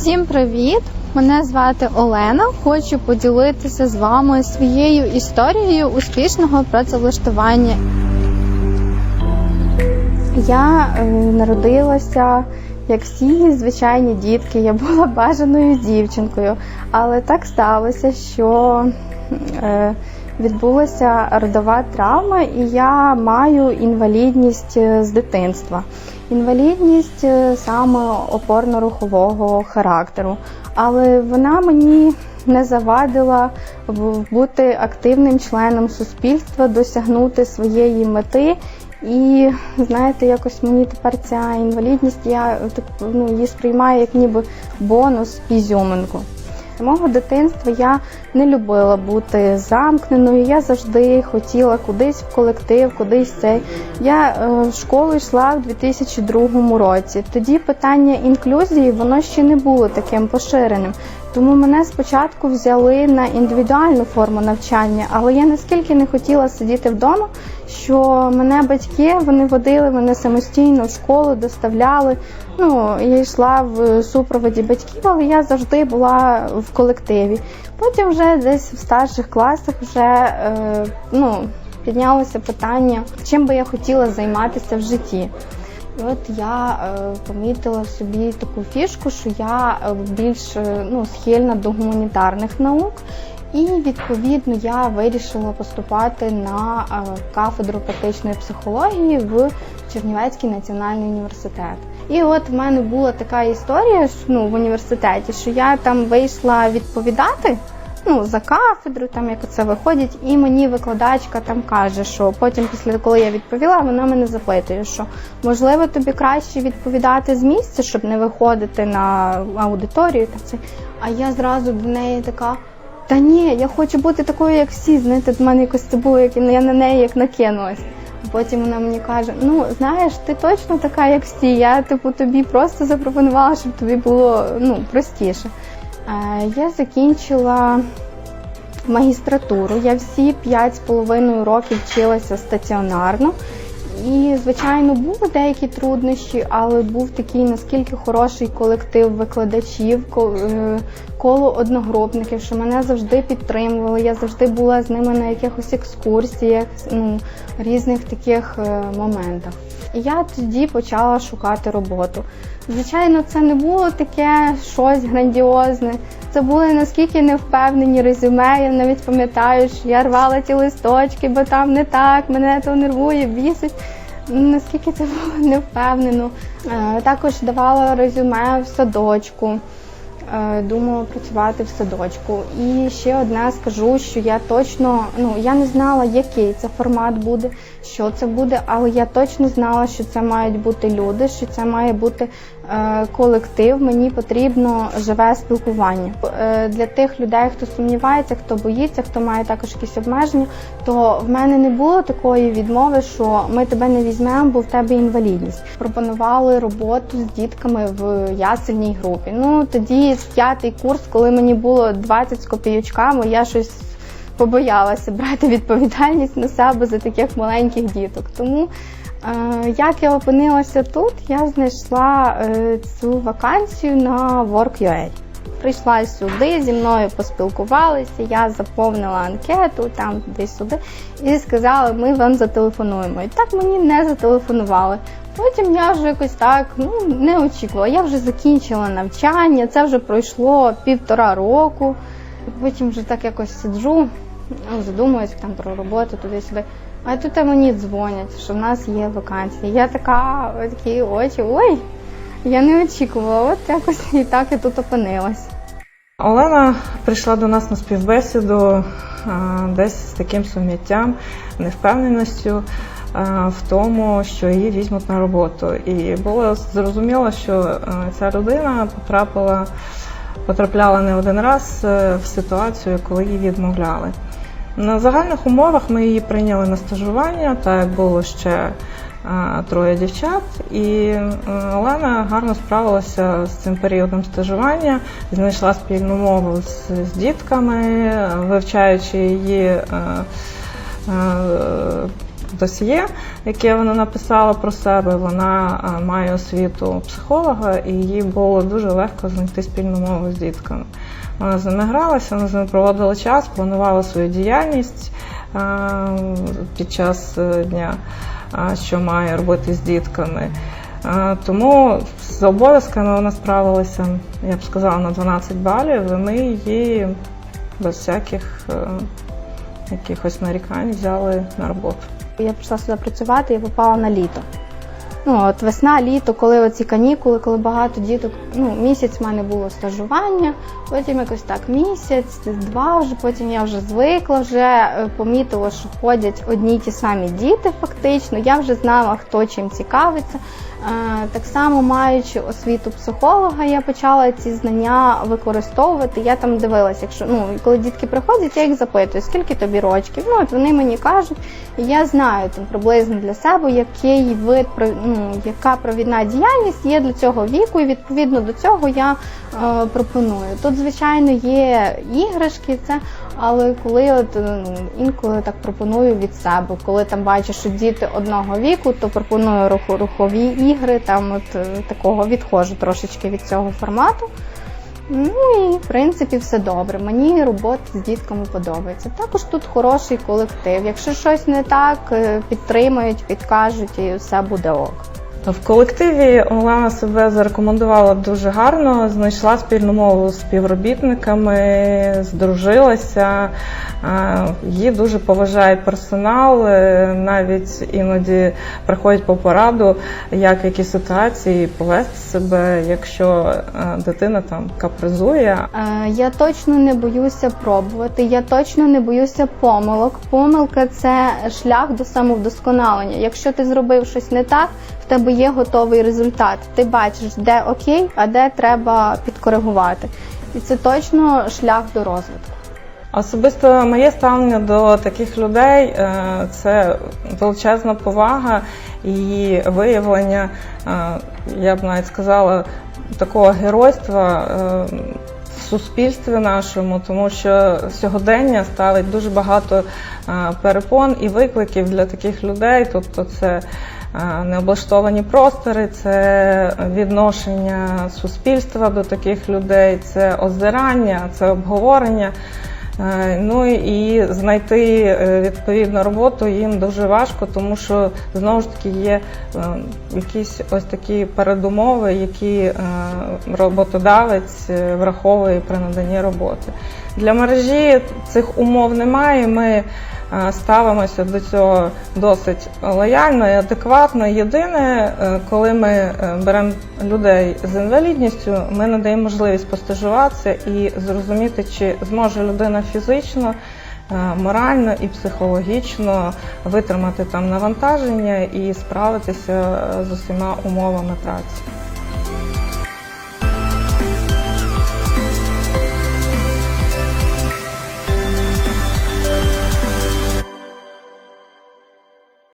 Всім привіт! Мене звати Олена. Хочу поділитися з вами своєю історією успішного працевлаштування. Я е, народилася, як всі звичайні дітки. Я була бажаною дівчинкою, але так сталося, що е, відбулася родова травма, і я маю інвалідність е, з дитинства. Інвалідність е, саме опорно-рухового характеру, але вона мені не завадила бути активним членом суспільства, досягнути своєї мети. І знаєте, якось мені тепер ця інвалідність, я так ну, її сприймаю як ніби бонус ізюминку. З мого дитинства я не любила бути замкненою. Я завжди хотіла кудись в колектив, кудись цей. Я е, в школу йшла в 2002 році. Тоді питання інклюзії воно ще не було таким поширеним. Тому мене спочатку взяли на індивідуальну форму навчання, але я наскільки не хотіла сидіти вдома, що мене батьки вони водили мене самостійно в школу, доставляли. Ну, я йшла в супроводі батьків, але я завжди була в колективі. Потім вже десь в старших класах вже е, ну, піднялося питання, чим би я хотіла займатися в житті. І от я е, помітила собі таку фішку, що я е, більш е, ну, схильна до гуманітарних наук. І відповідно я вирішила поступати на е, кафедру практичної психології в Чернівецький національний університет. І от в мене була така історія ну, в університеті, що я там вийшла відповідати ну, за кафедру, там як це виходить, і мені викладачка там каже, що потім, після коли я відповіла, вона мене запитує, що можливо тобі краще відповідати з місця, щоб не виходити на аудиторію. Та це. А я зразу до неї така. Та ні, я хочу бути такою, як всі. Знаєте, в мене якось це було, як я на неї як накинулась. Потім вона мені каже: ну знаєш, ти точно така, як всі. Я типу тобі просто запропонувала, щоб тобі було ну простіше. Е, Я закінчила магістратуру. Я всі п'ять з половиною років вчилася стаціонарно. І, звичайно, були деякі труднощі, але був такий наскільки хороший колектив викладачів, е, коло одногрупників, що мене завжди підтримували. Я завжди була з ними на якихось екскурсіях, ну, різних таких е, моментах. І я тоді почала шукати роботу. Звичайно, це не було таке щось грандіозне. Це були наскільки невпевнені резюме. Я навіть пам'ятаю, що я рвала ті листочки, бо там не так, мене то нервує, бісить. Наскільки це було невпевнено. Е, Також давала резюме в садочку. Е, Думала працювати в садочку. І ще одне скажу, що я точно ну я не знала, який це формат буде, що це буде, але я точно знала, що це мають бути люди, що це має бути е, колектив. Мені потрібно живе спілкування. Е, для тих людей, хто сумнівається, хто боїться, хто має також якісь обмеження, то в мене не було такої відмови, що ми тебе не візьмемо, бо в тебе інвалідність. Пропонували роботу з дітками в ясельній групі. Ну тоді п'ятий курс, коли мені було 20 з копійочками, я щось побоялася брати відповідальність на себе за таких маленьких діток. Тому е, як я опинилася тут, я знайшла е, цю вакансію на Work.ua. Прийшла сюди, зі мною поспілкувалися, я заповнила анкету там десь сюди і сказали, ми вам зателефонуємо. І так мені не зателефонували. Потім я вже якось так ну не очікувала. Я вже закінчила навчання, це вже пройшло півтора року. Потім вже так якось сиджу, ну, задумуюсь там про роботу туди-сюди. А тут мені дзвонять, що в нас є вакансія. Я така, такі очі, ой, я не очікувала, от якось і так і тут опинилась. Олена прийшла до нас на співбесіду десь з таким сум'яттям, невпевненістю в тому, що її візьмуть на роботу. І було зрозуміло, що ця людина потрапила, потрапляла не один раз е, в ситуацію, коли її відмовляли. На загальних умовах ми її прийняли на стажування, так як було ще троє дівчат, і е, Олена гарно справилася з цим періодом стажування, знайшла спільну мову з, з дітками, вивчаючи її е, е, досьє, яке вона написала про себе. Вона має освіту психолога, і їй було дуже легко знайти спільну мову з дітками. Вона з ними гралася, вона з ними проводила час, планувала свою діяльність під час е, дня, що має робити з дітками. Тому з обов'язками вона справилася, я б сказала, на 12 балів. і Ми її без всяких е, якихось нарікань взяли на роботу. Я прийшла сюди працювати і попала на літо. Ну, от весна, літо, коли оці канікули, коли багато діток, ну, місяць в мене було стажування, потім якось так місяць, два вже, потім я вже звикла, вже е, помітила, що ходять одні й ті самі діти фактично. Я вже знала, хто чим цікавиться. Е, Так само, маючи освіту психолога, я почала ці знання використовувати. Я там дивилася, якщо ну коли дітки приходять, я їх запитую, скільки тобі рочків. Ну от вони мені кажуть, і я знаю там приблизно для себе, який вид ну, яка провідна діяльність є для цього віку, і відповідно до цього я е, пропоную. Тут, звичайно, є іграшки, це але коли от ну, інколи так пропоную від себе, коли там бачу, що діти одного віку, то пропоную рухові ігри, там от е, такого відходжу трошечки від цього формату. Ну і в принципі все добре. Мені робота з дітками подобається. Також тут хороший колектив. Якщо щось не так, е, підтримають, підкажуть і все буде ок. В колективі Олена себе зарекомендувала дуже гарно, знайшла спільну мову з співробітниками, здружилася. Її дуже поважає персонал, е, навіть іноді приходять по пораду, як в якій ситуації повести себе, якщо е, дитина там капризує. Е, Я точно не боюся пробувати, я точно не боюся помилок. Помилка це шлях до самовдосконалення. Якщо ти зробив щось не так, в тебе є готовий результат. Ти бачиш, де окей, а де треба підкоригувати. І це точно шлях до розвитку. Особисто моє ставлення до таких людей е, це величезна повага і виявлення, е, я б навіть сказала, такого геройства е, в суспільстві нашому, тому що сьогодення ставить дуже багато перепон і викликів для таких людей. Тобто, це необлаштовані простори, це відношення суспільства до таких людей, це озирання, це обговорення. Е, Ну і знайти е, відповідну роботу їм дуже важко, тому що знову ж таки є е, якісь ось такі передумови, які роботодавець враховує при наданні роботи. Для мережі цих умов немає. Ми е, ставимося до цього досить лояльно і адекватно. Єдине, е, коли ми е, беремо людей з інвалідністю, ми надаємо можливість постажуватися і зрозуміти, чи зможе людина фізично, морально і психологічно витримати там навантаження і справитися з усіма умовами праці.